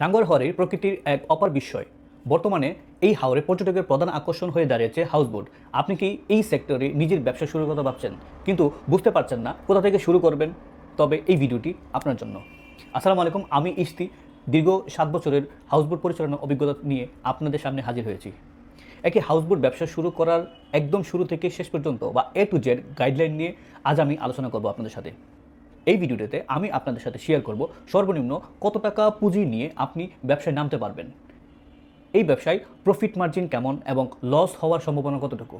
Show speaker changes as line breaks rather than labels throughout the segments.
টাঙ্গর হাওরের প্রকৃতির এক অপার বিস্ময়। বর্তমানে এই হাওরে পর্যটকের প্রধান আকর্ষণ হয়ে দাঁড়িয়েছে হাউসবোট। আপনি কি এই সেক্টরে নিজের ব্যবসা শুরু কথা ভাবছেন? কিন্তু বুঝতে পারছেন না কোথা থেকে শুরু করবেন। তবে এই ভিডিওটি আপনার জন্য। আসসালামু আলাইকুম, আমি ইস্তি দীর্ঘ সাত বছরের হাউসবোট পরিচালনার অভিজ্ঞতা নিয়ে আপনাদের সামনে হাজির হয়েছি। একটি হাউসবোট ব্যবসা শুরু করার একদম শুরু থেকে শেষ পর্যন্ত বা এ টু জেড গাইডলাইন নিয়ে আজ আমি আলোচনা করব আপনাদের সাথে। এই ভিডিওটিতে আমি আপনাদের সাথে শেয়ার করব সর্বনিম্ন কত টাকা পুঁজি নিয়ে আপনি ব্যবসায় নামতে পারবেন। এই ব্যবসায় প্রফিট মার্জিন কেমন এবং লস হওয়ার সম্ভাবনা কতটুকু?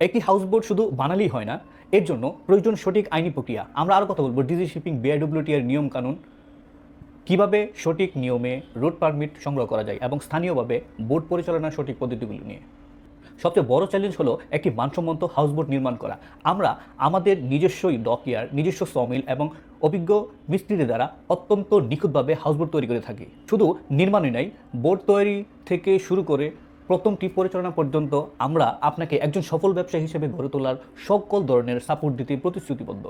একটি হাউসবোট শুধু বানালেই হয় না, এর জন্য প্রয়োজন সঠিক আইনি প্রক্রিয়া। আমরা আরও কথা বলব ডিজি শিপিং বিআইডব্লিউটি এর নিয়ম কানুন। কীভাবে সঠিক নিয়মে রোড পারমিট সংগ্রহ করা যায় এবং স্থানীয়ভাবে বোট পরিচালনার সঠিক পদ্ধতিগুলো নিয়ে। সবচেয়ে বড় চ্যালেঞ্জ হলো একটি মানসম্মত হাউসবোট নির্মাণ করা। আমরা আমাদের নিজস্বই ডকইয়ার নিজস্ব সমিল এবং অভিজ্ঞ মিস্ত্রিদের দ্বারা অত্যন্ত নিখুঁতভাবে হাউসবোট তৈরি করে থাকি। শুধু নির্মাণই নাই বোট তৈরি থেকে শুরু করে প্রথম টিপ পরিচালনা পর্যন্ত আমরা আপনাকে একজন সফল ব্যবসায়ী হিসেবে গড়ে তোলার সকল ধরনের সাপোর্ট দিতে প্রতিশ্রুতিবদ্ধ।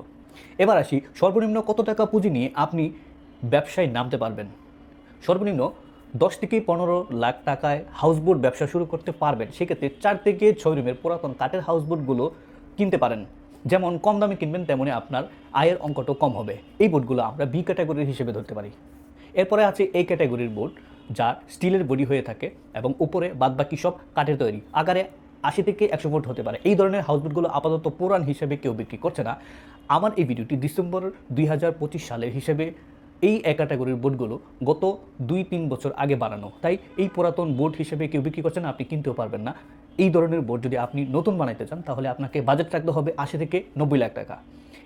এবার আসি সর্বনিম্ন কত টাকা পুঁজি নিয়ে আপনি ব্যবসায় নামতে পারবেন? সর্বনিম্ন দশ থেকে পনেরো লাখ টাকায় হাউসবোট ব্যবসা শুরু করতে পারবেন। সেক্ষেত্রে চার থেকে ছয় রুমের পুরাতন কাঠের হাউসবোটগুলো কিনতে পারেন। যেমন কম দামে কিনবেন, তেমনি আপনার আয়ের অঙ্কটাও কম হবে। এই বোটগুলো আমরা বি ক্যাটাগরির হিসেবে ধরতে পারি। এরপরে আছে এই ক্যাটাগরির বোট যা স্টিলের বডি হয়ে থাকে এবং উপরে বাদবাকি সব কাঠের তৈরি। আকারে আশি থেকে একশো ফুট হতে পারে। এই ধরনের হাউসবোটগুলো আপাতত পুরান হিসেবে কেউ বিক্রি করছে না। আমার এই ভিডিওটি ডিসেম্বর দুই হাজার পঁচিশ সালের হিসেবে এই এক ক্যাটাগরির বোটগুলো গত দুই তিন বছর আগে বানানো। তাই এই পুরাতন বোট হিসেবে কেউ বিক্রি করছে না, আপনি কিনতেও পারবেন না। এই ধরনের বোট যদি আপনি নতুন বানাইতে চান, তাহলে আপনাকে বাজেট রাখতে হবে আশি থেকে নব্বই লাখ টাকা।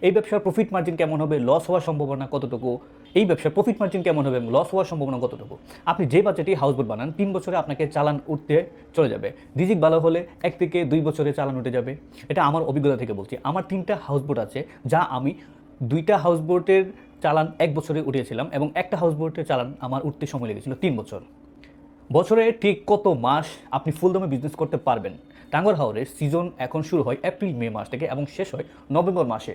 এই ব্যবসার প্রফিট মার্জিন কেমন হবে লস হওয়ার সম্ভাবনা কতটুকু? এই ব্যবসার প্রফিট মার্জিন কেমন হবে এবং লস হওয়ার সম্ভাবনা কতটুকু? আপনি যে বাজেটে হাউসবোট বানান, তিন বছরে আপনাকে চালান উঠতে চলে যাবে। রিজিক ভালো হলে এক থেকে দুই বছরে চালান উঠে যাবে। এটা আমার অভিজ্ঞতা থেকে বলছি। আমার তিনটা হাউস হাউসবোট আছে, যা আমি দুইটা হাউসবোটের চালান এক বছরে উঠিয়েছিলাম এবং একটা হাউসবোটের চালান আমার উঠতে সময় লেগেছিল তিন বছর। বছরে ঠিক কত মাস আপনি ফুল দমে বিজনেস করতে পারবেন? টাঙ্গর হাওরের সিজন এখন শুরু হয় এপ্রিল মে মাস থেকে এবং শেষ হয় নভেম্বর মাসে।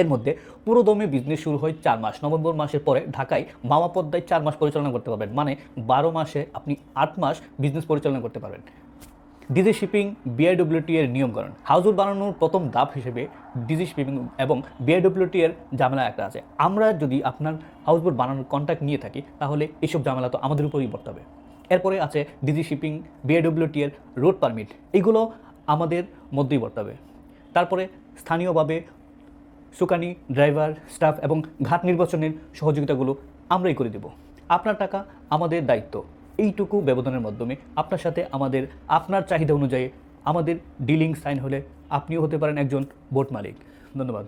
এর মধ্যে পুরো দমে বিজনেস শুরু হয় চার মাস। নভেম্বর মাসের পরে ঢাকায় মামা পদ্মায় চার মাস পরিচালনা করতে পারবেন। মানে বারো মাসে আপনি আট মাস বিজনেস পরিচালনা করতে পারবেন। ডিজি শিপিং বিআইডব্লিউটি এর নিয়মকরণ হাউসবোট বানানোর প্রথম ধাপ হিসেবে ডিজি শিপিং এবং বিআইডব্লিউটি এর ঝামেলা একটা আছে। আমরা যদি আপনার হাউসবোট বানানোর কন্ট্যাক্ট নিয়ে থাকি, তাহলে এইসব ঝামেলা তো আমাদের উপরই পড়তে হবে এরপরে আছে ডিজি শিপিং বিআইডব্লিউটি এর রোড পারমিট, এগুলো আমাদের মধ্যেই পড়তে হবে তারপরে স্থানীয়ভাবে সুকানি, ড্রাইভার, স্টাফ এবং ঘাট নির্বাচনের সহযোগিতাগুলো আমরাই করে দেব। আপনার টাকা আমাদের দায়িত্ব। এইটুকু ব্যবধানের মাধ্যমে আপনার সাথে আমাদের, আপনার চাহিদা অনুযায়ী আমাদের ডিলিং সাইন হলে আপনিও হতে পারেন একজন বোট মালিক। ধন্যবাদ।